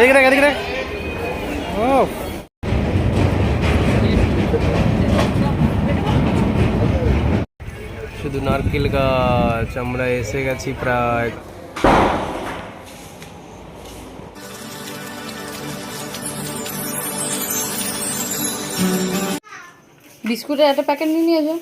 এদিকে দেখ এদিকে দেখ। ও শুধু নারকেল গাছ আমরা এসে গেছি প্রায়। বিস্কুটের একটা প্যাকেট নিয়ে নিয়ে যাও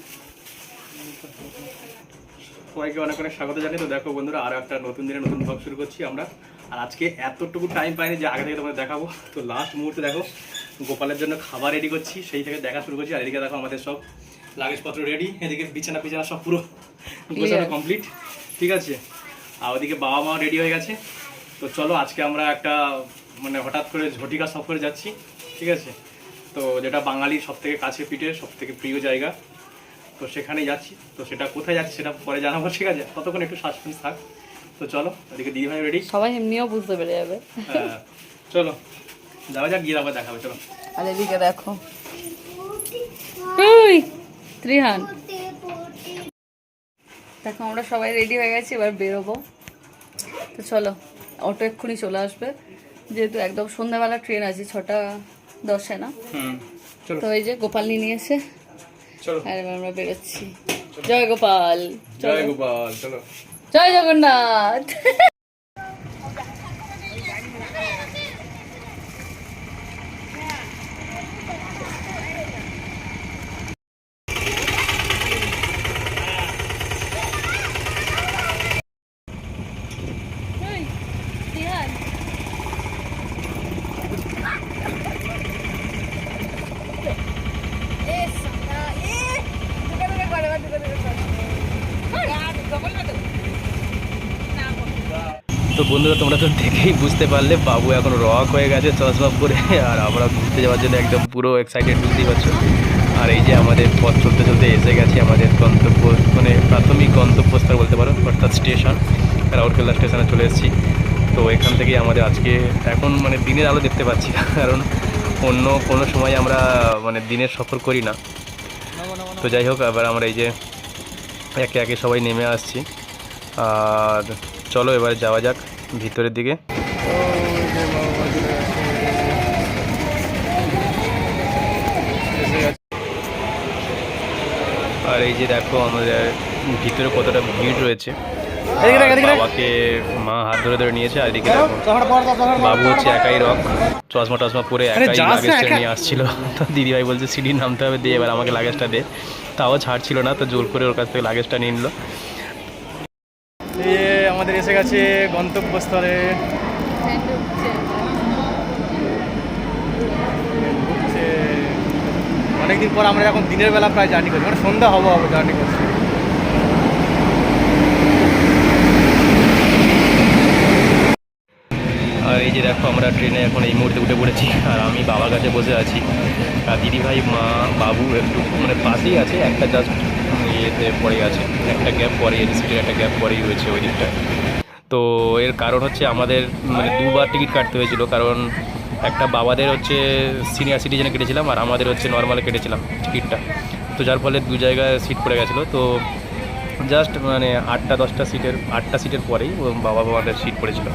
সবাইকে অনেক অনেক স্বাগত জানাই তো দেখো বন্ধুরা আরও একটা নতুন দিনে নতুন ব্লগ শুরু করছি আমরা। আর আজকে এতটুকু টাইম পাইনি যে আগে থেকে তোমাদের দেখাবো। তো লাস্ট মুহূর্তে দেখো গোপালের জন্য খাবার রেডি করছি সেই থেকে দেখা শুরু করছি। আর এদিকে দেখো আমাদের সব লাগেজপত্র রেডি এদিকে বিছানা পিছানা সব পুরো গোছানো কমপ্লিট ঠিক আছে? আর ওদিকে বাবা মা রেডি হয়ে গেছে। তো চলো আজকে আমরা একটা মানে হঠাৎ করে ঝটিকা সফরে যাচ্ছি ঠিক আছে? তো যেটা বাঙালির সব থেকে কাছে পিঠে সব থেকে প্রিয় জায়গা। তো সেখানে যাচ্ছি। তো সেটা কোথায় যাচ্ছি সেটা পরে জানাব ঠিক আছে? ততক্ষণ একটু সাসপেন্স থাক। তো চলো ওদিকে দিদি ভাই রেডি সবাই এমনিও বুঝতে পেরে যাবে। চলো যাওয়া যাক গিয়ে তারপর দেখাবে চলো। আর এদিকে দেখো। ত্রিহান। দেখো আমরা সবাই রেডি হয়ে গেছি এবার বেরোবো। তো চলো অটো এক্ষুনি চলে আসবে। যেহেতু একদম সন্ধ্যাবেলা ট্রেন আছে ছটা দশে না? তো এই যে গোপাল নিয়ে নিয়ে এসে আর এবার আমরা বেরোচ্ছি। জয় গোপাল জয় গোপাল চলো। জয় জগন্নাথ তো বন্ধুরা, তোমরা তো দেখেই বুঝতে পারলে, বাবু এখন রক হয়ে গেছে চশমা পরে আর আমরা ঘুরতে যাওয়ার জন্য একদম পুরো এক্সাইটেড বুঝতেই পারছ? আর এই যে আমাদের পথ চলতে চলতে এসে গেছে আমাদের গন্তব্য মানে প্রাথমিক গন্তব্যস্থল বলতে পারো, অর্থাৎ স্টেশন রাউরকেল্লা স্টেশনে চলে এসেছি। তো এখান থেকেই আমাদের আজকে, এখন মানে দিনের আলো দেখতে পাচ্ছি, কারণ অন্য কোনো সময় আমরা মানে দিনের সফর করি না। তো যাই হোক আবার আমরা এই যে একে একে সবাই নেমে আসছি, আর চলো এবার যাওয়া যাক ভিতরের দিকে। আর এই যে দেখো আমাদের ভিতরে কতটা ভিড় রয়েছে। বাবাকে মা হাত ধরে ধরে নিয়েছে আর এদিকে বাবু হচ্ছে একাই রক চশমা টশমা পরে একাই লাগেজটা নিয়ে আসছিল। তো দিদিভাই বলছে সিঁড়ি নামতে হবে দিয়ে এবার আমাকে লাগেজটা দে। তাও ছাড়ছিল না তো জোর করে ওর কাছ থেকে লাগেজটা নিয়ে নিল। আমাদের এসে গেছে গন্তব্যস্থলে। অনেকদিন পর আমরা এখন দিনের বেলা প্রায় জার্নি করছি মানে সন্ধ্যা হব হব জার্নি করছি। আর এই যে দেখো, আমরা ট্রেনে এখন এই মুহূর্তে উঠে পড়েছি, আর আমি বাবার কাছে বসে আছি। আর দিদিভাই, মা, বাবু একটু মানে পাশেই আছে, একটা জাস্ট ইয়েতে পড়ে আছে একটা গ্যাপ পরে সিটের একটা গ্যাপ পরেই হয়েছে ওই দিকটা। তো এর কারণ হচ্ছে আমাদের মানে দুবার টিকিট কাটতে হয়েছিল কারণ একটা বাবাদের হচ্ছে সিনিয়র সিটিজেনে কেটেছিলাম আর আমাদের হচ্ছে নর্মালে কেটেছিলাম টিকিটটা তো যার ফলে দু জায়গায় সিট পড়ে গেছিল। তো জাস্ট মানে আটটা দশটা সিটের আটটা সিটের পরেই ও বাবা বাবাদের সিট পড়েছিল।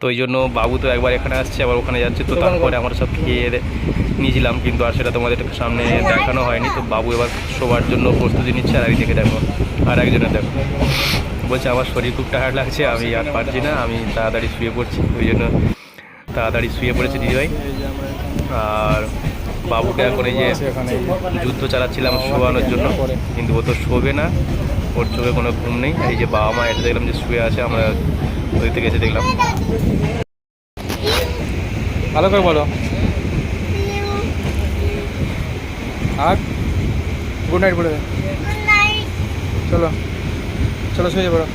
তো এই জন্য বাবু তো একবার এখানে আসছে আবার ওখানে যাচ্ছে। তো তারপরে আমরা সব খেয়ে নিয়েছিলাম, কিন্তু আর সেটা তোমাদের সামনে দেখানো হয়নি। তো বাবু এবার শোবার জন্য প্রস্তুতি নিচ্ছে, আর একদিকে দেখো, আর একজনের দেখো। বলছে, আমার শরীর খুব টায়ার্ড লাগছে, আমি আর পারছি না, আমি তাড়াতাড়ি শুয়ে পড়ছি। ওই জন্য তাড়াতাড়ি শুয়ে পড়েছে দিদিভাই। আর বাবুকে এখন এই যে যুদ্ধ চালাচ্ছিলাম শোয়ানোর জন্য, কিন্তু ও তো শোবে না, ওর চোখে কোনো ঘুম নেই। এই যে বাবা মা এসে দেখলাম যে শুয়ে আছে, আমরা ওই থেকে এসে দেখলাম। ভালো করে বলো। আর গুড নাইট বলে চলো। চলো শুয়ে পড়ো।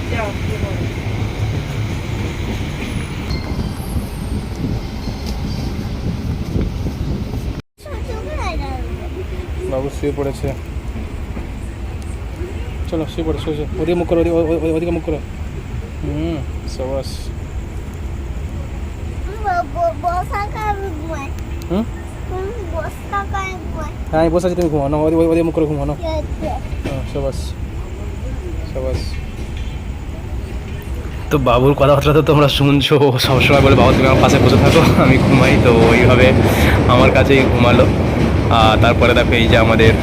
বাবু শুয়ে পড়েছে। চলো শুয়ে পড়ো শুয়ে শুয়ে। ওদিকে মুখ করো ওদিকে মুখ করো। হুম সবাস। হুম? হ্যাঁ আমি বসে আছি তুমি ঘুমানো ওদিকে ওদিকে মুখ করে ঘুমানো হ্যাঁ সবাস সবাস। তো বাবুর কথাবার্তা তো তোমরা শুনছো সবসময় বলে বাবা তুমি আমার পাশে বসে থাকো আমি ঘুমাই। তো ওইভাবে আমার কাছেই ঘুমালো। আর তারপরে দেখো এই যে আমাদের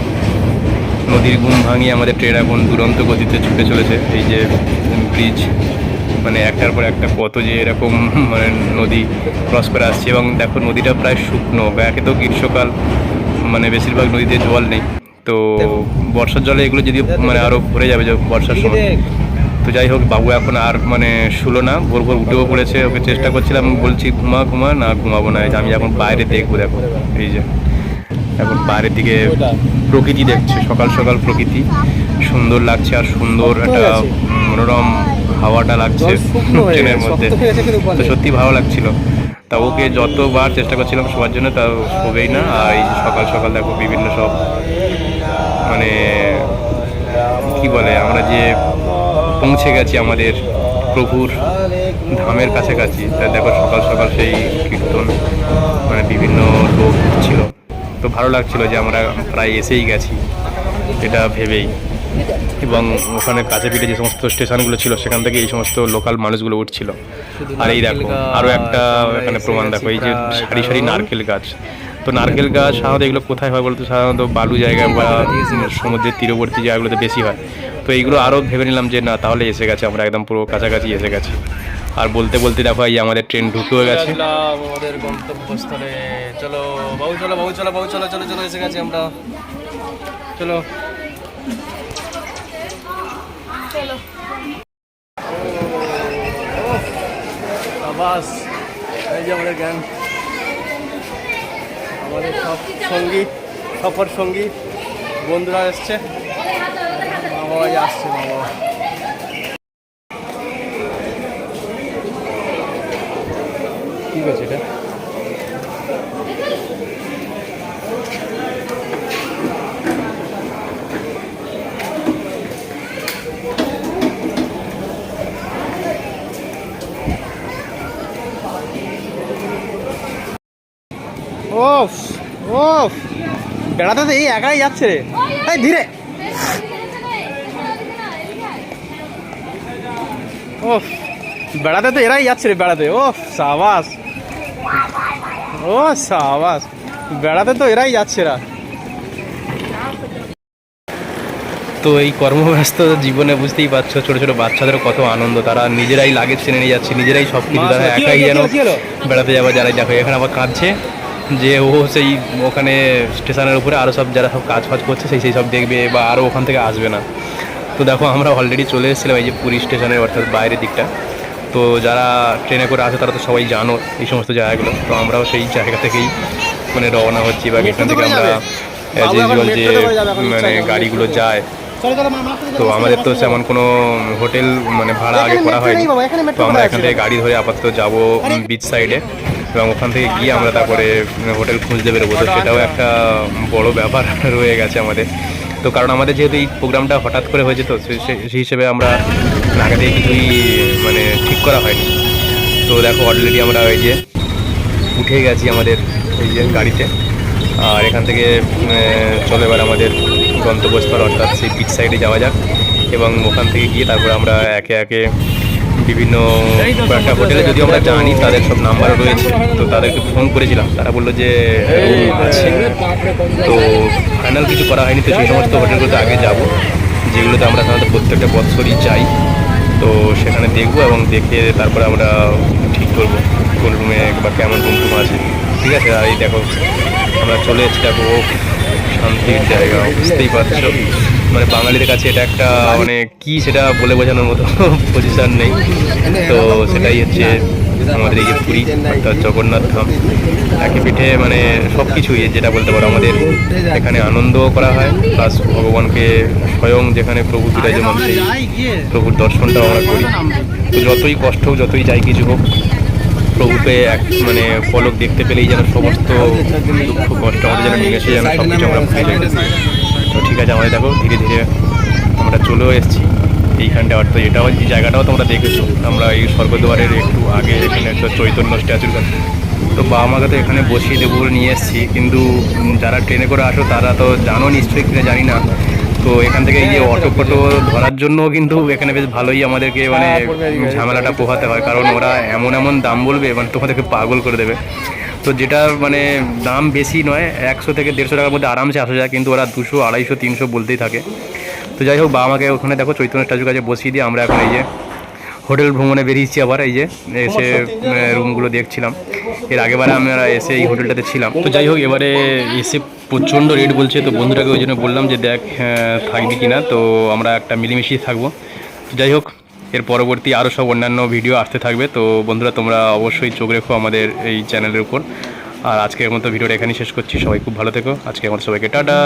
নদীর ঘুম ভাঙিয়ে আমাদের ট্রেন এখন দুরন্ত গতিতে ছুটে চলেছে। এই যে ব্রিজ মানে একটার পর একটা কত যে এরকম মানে নদী ক্রস করে আসছে এবং দেখো নদীটা প্রায় শুকনো একে তো গ্রীষ্মকাল মানে বেশিরভাগ নদীতে জল নেই। তো বর্ষার জলে এগুলো যদি মানে আরও ভরে যাবে বর্ষার সময়। তো যাই হোক বাবু এখন আর মানে শুলো না ভোর ভোর উঠেও পড়েছে ওকে চেষ্টা করছিলাম বলছি ঘুমা ঘুমা না ঘুমাবো না। আমি এখন বাইরে দেখব দেখো। এই যে এখন বাইরের দিকে প্রকৃতি দেখছে সকাল সকাল প্রকৃতি। সুন্দর লাগছে আর সুন্দর একটা মনোরম হাওয়াটা লাগছে ট্রেনের মধ্যে। তো সত্যি ভালো লাগছিল। তা ওকে যতবার চেষ্টা করছিলাম শোয়ার জন্য তা শোবেই না। আর এই সকাল সকাল দেখো বিভিন্ন সব মানে কি বলে আমরা যে পৌঁছে গেছি আমাদের প্রভুর ধামের কাছাকাছি তা দেখো সকাল সকাল সেই কীর্তন মানে বিভিন্ন লোক ছিল তো ভালো লাগছিল যে আমরা প্রায় এসেই গেছি এটা ভেবেই। এবং ওখানে কাছে পিঠে যে সমস্ত স্টেশনগুলো ছিল সেখান থেকে এই সমস্ত লোকাল মানুষগুলো উঠছিল। আর এই দেখো আরও একটা এখানে প্রমাণ দেখো এই যে সারি সারি নারকেল গাছ। তো নারকেল গাছ সাধারণত এগুলো কোথায় হয় বলতো? সাধারণত বালু জায়গায় বা সমুদ্রের তীরবর্তী জায়গাগুলোতে বেশি হয়। তো এইগুলো আরও ভেবে নিলাম যে না তাহলে এসে গেছে আমরা একদম পুরো কাছাকাছি এসে গেছি। আর বলতে বলতে দেখো এই আমাদের ট্রেন ঢুকেও গেছে। আমাদের গন্তব্যস্থলে। চলো বাবু চলো বাবু চলো বাবু চলো চলো চলো এসে গেছি আমরা। চলো। আবাস এই যে আমাদের জ্ঞান আমাদের সব সঙ্গী, সফর সঙ্গী, বন্ধুরা এসছে। মা বাবাই আসছে বাবা ঠিক আছে এটা ওফ ওফ। বেড়াতে তো এই একাই যাচ্ছে রে। এই ধীরে। ওফ বেড়াতে তো এরাই যাচ্ছে রে বেড়াতে। ওফ সাবাস। ও সাবাস। বেড়াতে তো এরাই যাচ্ছে এরা তো এই কর্মব্যস্ত জীবনে বুঝতেই পারছ ছোট ছোট বাচ্চাদেরও কত আনন্দ। তারা নিজেরাই লাগেজ টেনে নিয়ে যাচ্ছে নিজেরাই সব কিছু তারা একাই যেন? বেড়াতে যাওয়া যারাই দেখো এখানে আবার কাঁদছে। যে ও সেই ওখানে স্টেশনের উপরে আরও সব যারা সব কাজ ফাজ করছে সেই সেই সব দেখবে বা আরও ওখান থেকে আসবে না। তো দেখো আমরা অলরেডি চলে এসেছিলাম এই যে পুরী স্টেশনের অর্থাৎ বাইরের দিকটা। তো যারা ট্রেনে করে আসে তারা তো সবাই জানো এই সমস্ত জায়গাগুলো। তো আমরাও সেই জায়গা থেকেই মানে রওনা হচ্ছি বা এখান থেকে আমরা যে মানে গাড়িগুলো যায়। তো আমাদের তো সেমন কোনো হোটেল মানে ভাড়া আগে করা হয়নি। তো আমরা এখান থেকে গাড়ি ধরে আপাতত যাব বিচ সাইডে এবং ওখান থেকে গিয়ে আমরা তারপরে হোটেল খুঁজতে বেরোবো। তো সেটাও একটা বড় ব্যাপার রয়ে গেছে আমাদের। তো কারণ আমাদের যেহেতু এই প্রোগ্রামটা হঠাৎ করে হয়েছে, তো সেই হিসেবে আমরা আগে থেকে কিছুই মানে ঠিক করা হয়নি। তো দেখো অলরেডি আমরা ওই যে উঠে গেছি আমাদের এই যে গাড়িতে। আর এখান থেকে চলে এবার আমাদের গন্তব্যস্থল, অর্থাৎ সেই বিচ সাইডে যাওয়া যাক। এবং ওখান থেকে গিয়ে তারপর আমরা একে একে বিভিন্ন কয়েকটা হোটেলে যদি আমরা জানি তাদের সব নাম্বারও রয়েছে, তো তাদেরকে ফোন করেছিলাম। তারা বলল যে আছে। তো ফাইনাল কিছু করা হয়নি, তো সেই সমস্ত হোটেলগুলোতে আগে যাব, যেগুলোতে আমরা সাধারণত প্রত্যেকটা বছরই যাই। তো সেখানে দেখব এবং দেখে তারপরে আমরা ঠিক করব, কোন রুমে বা কেমন রুম টুম আছে। ঠিক আছে, আর এই দেখো, আমরা চলে এসেছি দেখো শান্তির জায়গা, বুঝতেই পারছ। মানে বাঙালিদের কাছে এটা একটা মানে কি সেটা বলে বোঝানোর মতো পজিশন নেই। তো সেটাই হচ্ছে আমাদের এই যে পুরী অর্থাৎ জগন্নাথ ধাম। একই পিঠে মানে সব কিছুই যেটা বলতে পারো আমাদের এখানে আনন্দ করা হয় প্লাস ভগবানকে স্বয়ং যেখানে প্রভু বিরাজমান সেই প্রভুর দর্শনটাও আমরা করি। তো যতই কষ্ট হোক যতই যাই কিছু হোক প্রভুকে এক মানে পলক দেখতে পেলেই যেন সমস্ত দুঃখ কষ্ট আমাদের যেন নিমেষে যেন সব কিছু আমরা আছে আমাদের দেখো ধীরে ধীরে আমরা চলেও এসেছি। এইখানটা অর্থাৎ এটাও এই জায়গাটাও তোমরা দেখেছ। আমরা এই স্বর্গদ্বারের একটু আগে এখানে একটা চৈতন্য স্ট্যাচুর কাছে। তো বাবা মাকে তো এখানে বসিয়ে দেবো নিয়ে এসেছি কিন্তু যারা ট্রেনে করে আসো তারা তো জানো নিশ্চয়ই কিনা জানি না। তো এখান থেকে এই যে অটো ফটো ধরার জন্য কিন্তু এখানে বেশ ভালোই আমাদেরকে মানে ঝামেলাটা পোহাতে হয়। কারণ ওরা এমন এমন দাম বলবে মানে তোমাদেরকে পাগল করে দেবে। তো যেটা মানে দাম বেশি নয় একশো থেকে দেড়শো টাকার মধ্যে আরামসে আসা যায় কিন্তু ওরা দুশো আড়াইশো তিনশো বলতেই থাকে। তো যাই হোক বাবা আমাকে ওখানে দেখো চৈতন্য স্ট্যাচুর কাছে বসিয়ে দিয়ে আমরা এখন এই যে হোটেল ভ্রমণে বেরিয়েছি আবার এই যে এসে রুমগুলো দেখছিলাম। এর আগেবারে আমরা এসে এই হোটেলটাতে ছিলাম। তো যাই হোক এবারে এসে প্রচণ্ড রেট বলছে তো বন্ধুটাকে ওই জন্য বললাম যে দেখ আহ, থাকবি কি না তো আমরা একটা মিলিমিশিয়ে থাকব। তো যাই হোক এর পরবর্তী আরও সব অন্যান্য ভিডিও আসতে থাকবে। তো বন্ধুরা, তোমরা অবশ্যই চোখ রেখো আমাদের এই চ্যানেলের উপর। আর আজকের মতো ভিডিওটা এখানেই শেষ করছি। সবাই খুব ভালো থেকো। আজকে আমার সবাইকে টাটা।